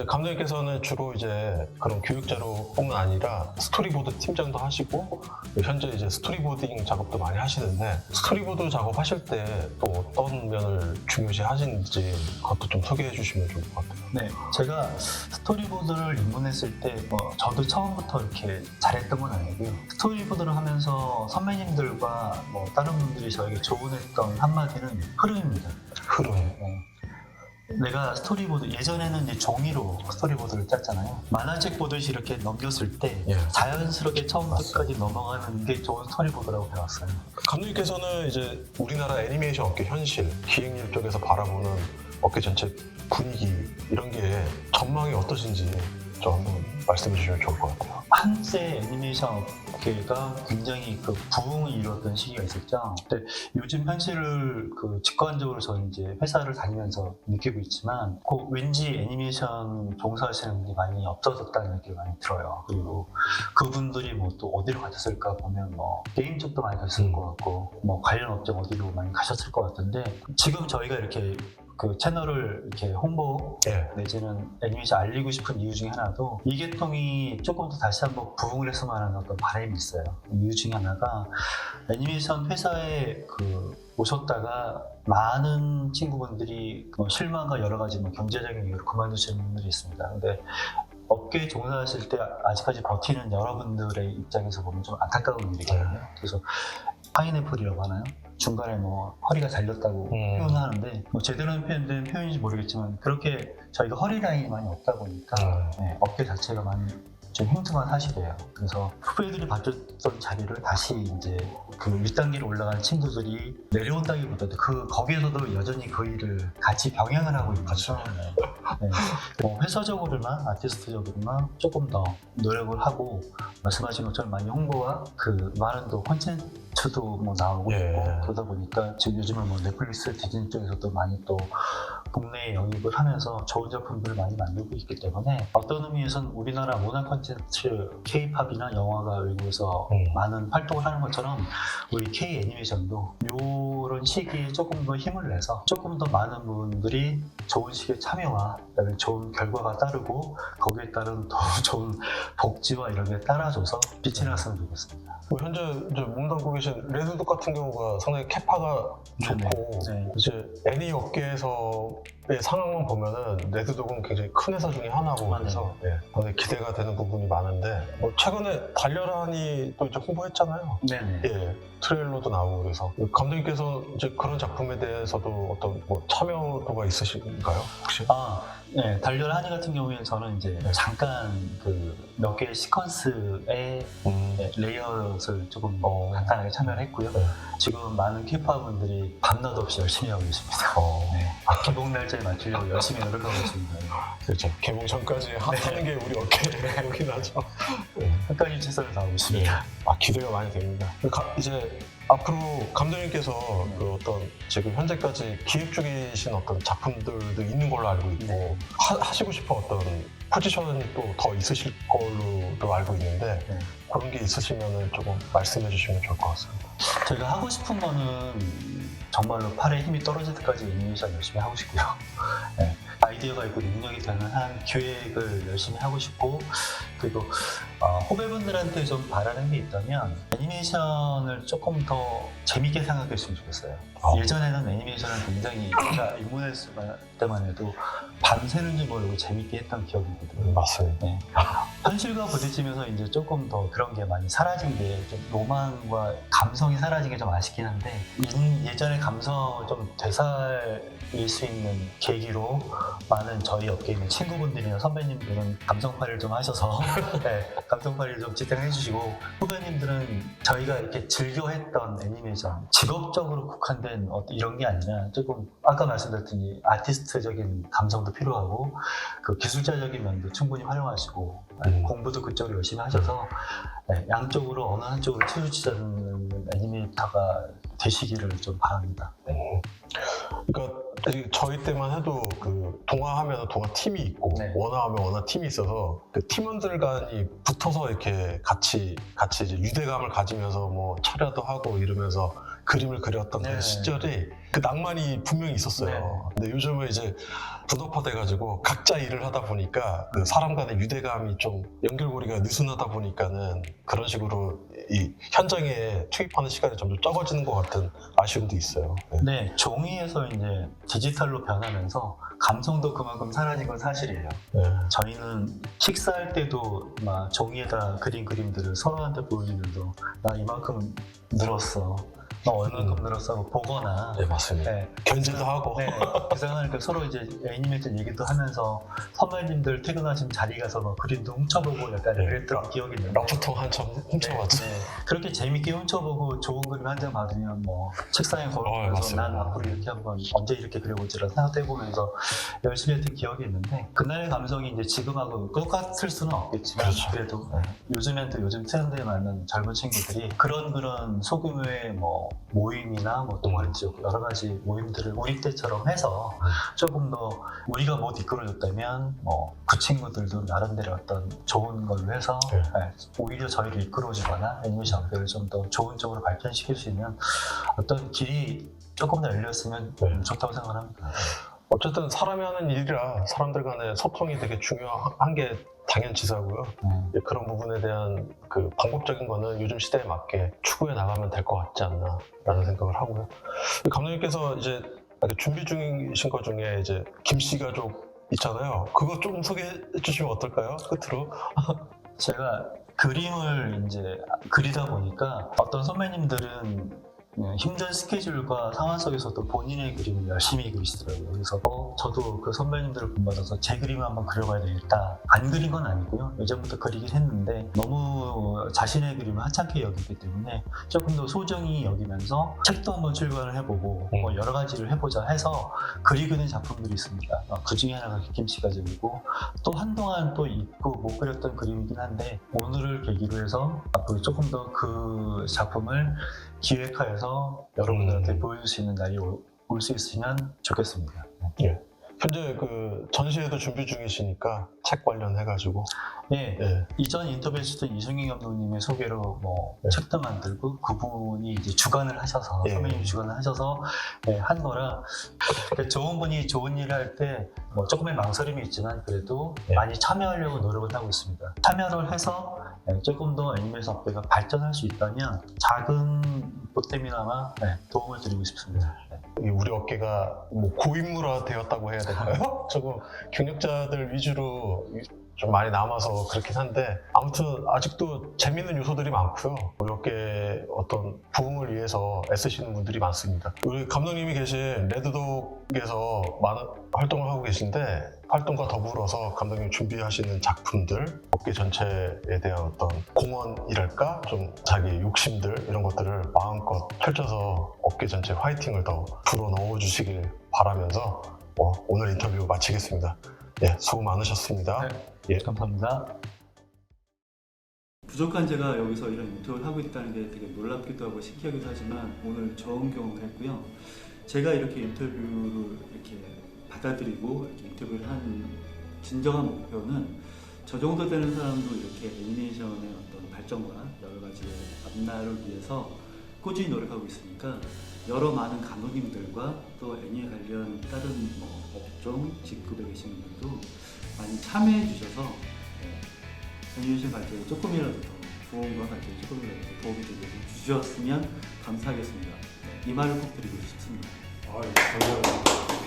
이제 감독님께서는 주로 이제 그런 교육자로뿐만 아니라 스토리보드 팀장도 하시고 현재 이제 스토리보딩 작업도 많이 하시는데 스토리보드 작업하실 때 또 어떤 면을 중요시 하시는지 그것도 좀 소개해 주시면 좋을 것 같아요. 네, 제가 스토리보드를 입문했을 때, 뭐, 저도 처음부터 이렇게 잘했던 건 아니고요. 스토리보드를 하면서 선배님들과 뭐, 다른 분들이 저에게 조언했던 한마디는 흐름입니다. 흐름. 네. 내가 스토리보드, 예전에는 이제 종이로 스토리보드를 짰잖아요. 만화책 보듯이 이렇게 넘겼을 때, 예. 자연스럽게 처음부터 끝까지 넘어가는 게 좋은 스토리보드라고 배웠어요. 감독님께서는 이제 우리나라 애니메이션 업계 현실, 기획일 쪽에서 바라보는 업계 전체 분위기 이런 게 전망이 어떠신지 좀 말씀해 주시면 좋을 것 같아요. 한때 애니메이션 업계가 굉장히 그 부흥을 이뤘던 시기가 있었죠. 근데 요즘 현실을 그 직관적으로 저는 이제 회사를 다니면서 느끼고 있지만 그 왠지 애니메이션 종사하시는 분들이 많이 없어졌다는 느낌이 많이 들어요. 그리고 그분들이 뭐 또 어디로 가셨을까 보면 뭐 게임 쪽도 많이 가셨을 음. 것 같고 뭐 관련 업종 어디로 많이 가셨을 것 같은데 지금 저희가 이렇게 그 채널을 이렇게 홍보 예. 내지는 애니메이션 알리고 싶은 이유 중에 하나도 이 계통이 조금 더 다시 한번 부흥을 했으면 하는 어떤 바람이 있어요. 이유 중에 하나가 애니메이션 회사에 그 오셨다가 많은 친구분들이 뭐 실망과 여러 가지 뭐 경제적인 이유로 그만두시는 분들이 있습니다. 근데 업계에 종사하실 때 아직까지 버티는 여러분들의 입장에서 보면 좀 안타까운 일이거든요. 그래서 파인애플이라고 하나요? 중간에 뭐 허리가 잘렸다고 음. 표현하는데 뭐 제대로 표현된 표현인지 모르겠지만 그렇게 저희가 허리 라인이 많이 없다 보니까 음. 네, 업계 자체가 많이 좀 힘든 사실이에요. 그래서 후배들이 받았던 자리를 다시 이제 그 1단계로 올라가는 친구들이 내려온다기보다도 그 거기에서도 여전히 그 일을 같이 병행을 하고 거죠. 네. 뭐 회사적으로나 아티스트적으로나 조금 더 노력을 하고 말씀하신 것처럼 많이 홍보와 그 많은 또 콘텐츠도 뭐 나오고 예. 있고 그러다 보니까 지금 요즘은 뭐 넷플릭스 디즈니 쪽에서도 많이 또 국내에 영입을 하면서 좋은 작품들을 많이 만들고 있기 때문에 어떤 의미에서는 우리나라 문화 콘텐츠 K-팝이나 영화가 외국에서 음. 많은 활동을 하는 것처럼 우리 K 애니메이션도 이런 시기에 조금 더 힘을 내서 조금 더 많은 분들이 좋은 시기에 참여와 그다음에 좋은 결과가 따르고 거기에 따른 더 좋은 복지와 이런 게 따라줘서 빛이 났으면 좋겠습니다. 뭐 현재 이제 몸담고 계신 레드독 같은 경우가 상당히 캐파가 좋고 네. 이제 애니 업계에서 의 상황만 보면은 레드독은 굉장히 큰 회사 중에 하나고 맞아요. 그래서 예, 상당히 기대가 되는 부분이 많은데 뭐 최근에 달려라니 또 이제 홍보했잖아요. 네네. 예, 트레일러도 나오고 그래서 감독님께서 이제 그런 작품에 대해서도 어떤 뭐 참여도가 있으신가요? 혹시? 아, 네. 달려라 하니 같은 경우에는 저는 이제 네. 잠깐 그 몇 개의 시퀀스의 음, 네, 레이아웃을 조금 어. 간단하게 참여를 했고요. 네. 지금 많은 케이팝 분들이 밤낮 없이 열심히 하고 계십니다. 어, 네. 개봉 날짜에 맞추려고 열심히 노력하고 있습니다. 그렇죠. 개봉 전까지 하- 하는 게 우리 업계에 여긴 하죠. 네. 끝까지 최선을 다하고 있습니다. 아 기대가 많이 됩니다. 가- 이제 앞으로 감독님께서 네. 그 어떤 지금 현재까지 기획 중이신 어떤 작품들도 있는 걸로 알고 있고 네. 하, 시고 싶은 어떤 포지션이 또 더 있으실 걸로도 알고 있는데 네. 그런 게 있으시면 조금 말씀해 주시면 좋을 것 같습니다. 제가 하고 싶은 거는 정말로 팔에 힘이 떨어질 때까지 애니메이션 열심히 하고 싶고요. 네. 아이디어가 있고 능력이 되는 한 기획을 열심히 하고 싶고 그리고 어, 후배분들한테 좀 바라는 게 있다면 애니메이션을 조금 더 재밌게 생각했으면 좋겠어요. 어. 예전에는 애니메이션을 굉장히 제가 입문했을 때만 해도 밤새는지 모르고 재밌게 했던 기억이 있거든요. 맞습니다. 네. 현실과 부딪히면서 이제 조금 더 그런 게 많이 사라진 게 좀 로망과 감성이 사라진 게 좀 아쉽긴 한데 이- 예전의 감성을 좀 되살릴 수 있는 계기로 많은 저희 업계에 있는 친구분들이나 선배님들은 감성팔이를 좀 하셔서 네, 감성팔이를 좀 지탱해 주시고 후배님들은 저희가 이렇게 즐겨했던 애니메이션 직업적으로 국한된 어떤 이런 게 아니라 조금 아까 말씀드렸던 이 아티스트적인 감성도 필요하고 그 기술자적인 면도 충분히 활용하시고 네, 음. 공부도 그쪽으로 열심히 하셔서 네, 양쪽으로 어느 한쪽으로 치우치지 않는 애니메이터가 되시기를 좀 바랍니다. 네. 그러니까 이- 저희 때만 해도 그 동화하면 동화 팀이 있고 네. 원화하면 원화 팀이 있어서 그 팀원들 간이 붙어서 이렇게 같이 같이 이제 유대감을 가지면서 뭐 차려도 하고 이러면서 그림을 그렸던 네. 그 시절이 그 낭만이 분명히 있었어요. 근데 요즘은 이제 분업화 돼가지고 각자 일을 하다 보니까 그 사람 간의 유대감이 좀 연결고리가 느슨하다 보니까는 그런 식으로 이 현장에 투입하는 시간이 점점 적어지는 것 같은 아쉬움도 있어요. 네. 네, 종이에서 이제 디지털로 변하면서 감성도 그만큼 사라진 건 사실이에요. 네. 저희는 식사할 때도 막 종이에다 그린 그림들을 서로한테 보여주면서 나 이만큼 늘었어. 나 얼만큼 음. 늘었어 보거나 네, 맞습니다. 네, 견제도 하고. 네, 그 상황을 그 서로 이제 애니메이션 얘기도 하면서 선배님들 퇴근하신 자리 가서 막 그림도 훔쳐보고 약간 네. 그랬던 기억이 있는데 러프통 한참 훔쳐봤죠. 네, 네. 그렇게 재밌게 훔쳐보고 좋은 그림 한 장 받으면 뭐 책상에 어, 걸어놓으면서 맞습니다. 난 앞으로 이렇게 한번 언제 이렇게 그려보지라 생각해보면서 열심히 했던 기억이 있는데 그날의 감성이 이제 지금하고 똑같을 수는 없겠지만 그렇죠. 그래도 네. 요즘엔 또 요즘 트렌드에 맞는 젊은 친구들이 그런 그런 소규모의 뭐 모임이나 뭐 동아리지 여러 가지 모임들을 우리 때처럼 해서 음. 조금 더 우리가 못 이끌어줬다면 뭐 그 친구들도 나름대로 어떤 좋은 걸로 해서 네. 네, 오히려 저희를 이끌어주거나 애니메이션 업계를 좀 더 좋은 쪽으로 발전시킬 수 있는 어떤 길이 조금 더 열렸으면 네. 음, 좋다고 생각합니다. 어쨌든 사람이 하는 일이라 사람들 간의 소통이 되게 중요한 게 당연지사고요. 음. 예, 그런 부분에 대한 그 방법적인 거는 요즘 시대에 맞게 추구해 나가면 될 것 같지 않나라는 생각을 하고요. 감독님께서 이제 준비 중이신 것 중에 이제 김씨 가족 있잖아요. 그거 좀 소개해 주시면 어떨까요? 끝으로. 제가 그림을 이제 그리다 보니까 어떤 선배님들은 힘든 스케줄과 상황 속에서도 본인의 그림을 열심히 그리시더라고요. 그래서 어, 저도 그 선배님들을 본받아서 제 그림을 한번 그려봐야 되겠다. 안 그린 건 아니고요. 예전부터 그리긴 했는데 너무 자신의 그림을 하찮게 여기기 때문에 조금 더 소정히 여기면서 책도 한번 출간을 해보고 음. 뭐 여러 가지를 해보자 해서 그리는 작품들이 있습니다. 어, 그 중에 하나가 김씨 가족이고 또 한동안 또 잊고 못 그렸던 그림이긴 한데 오늘을 계기로 해서 앞으로 조금 더 그 작품을 기획하여서 여러분들한테 음. 보여줄 수 있는 날이 올 수 있으면 좋겠습니다. 현재 그 전시회도 준비 중이시니까 책 관련해가지고. 네, 예. 이전 인터뷰에서도 이승희 감독님의 소개로 뭐 네. 책도 만들고 그분이 이제 주관을 하셔서 예. 선배님 주관을 하셔서 네, 한 거라 그러니까 좋은 분이 좋은 일을 할 때 뭐 조금의 망설임이 있지만 그래도 예. 많이 참여하려고 노력을 하고 있습니다. 참여를 해서 네, 조금 더 애니메이션 업계가 발전할 수 있다면 작은 보탬이나마 네, 도움을 드리고 싶습니다. 네. 이 우리 업계가 뭐 고인물화 되었다고 해야 될까요? 조금 경력자들 위주로 좀 많이 남아서 그렇긴 한데 아무튼 아직도 재밌는 요소들이 많고요. 우리 업계 어떤 부흥을 위해서 애쓰시는 분들이 많습니다. 우리 감독님이 계신 레드독에서 많은 활동을 하고 계신데 활동과 더불어서 감독님 준비하시는 작품들 업계 전체에 대한 어떤 공헌이랄까 좀 자기 욕심들 이런 것들을 마음껏 펼쳐서 업계 전체 화이팅을 더 불어 넣어 주시길 바라면서 어, 오늘 인터뷰 마치겠습니다. 예, 수고 많으셨습니다. 네, 감사합니다. 부족한 제가 여기서 이런 인터뷰를 하고 있다는 게 되게 놀랍기도 하고 신기하기도 하지만 오늘 좋은 경험을 했고요. 제가 이렇게 인터뷰를 이렇게 받아들이고 이렇게 인터뷰를 한 진정한 목표는 저 정도 되는 사람도 이렇게 애니메이션의 어떤 발전과 여러 가지의 앞날을 위해서 꾸준히 노력하고 있으니까 여러 많은 감독님들과 또 애니에 관련 다른 뭐 업종, 직급에 계신 분들도 많이 참여해 주셔서 네, 애니메이션 발전에 조금이라도 더 도움과 발전에 조금이라도 더 도움이 되게 주셨으면 감사하겠습니다. 네, 이 말을 꼭 드리고 싶습니다. 아유, 감사합니다.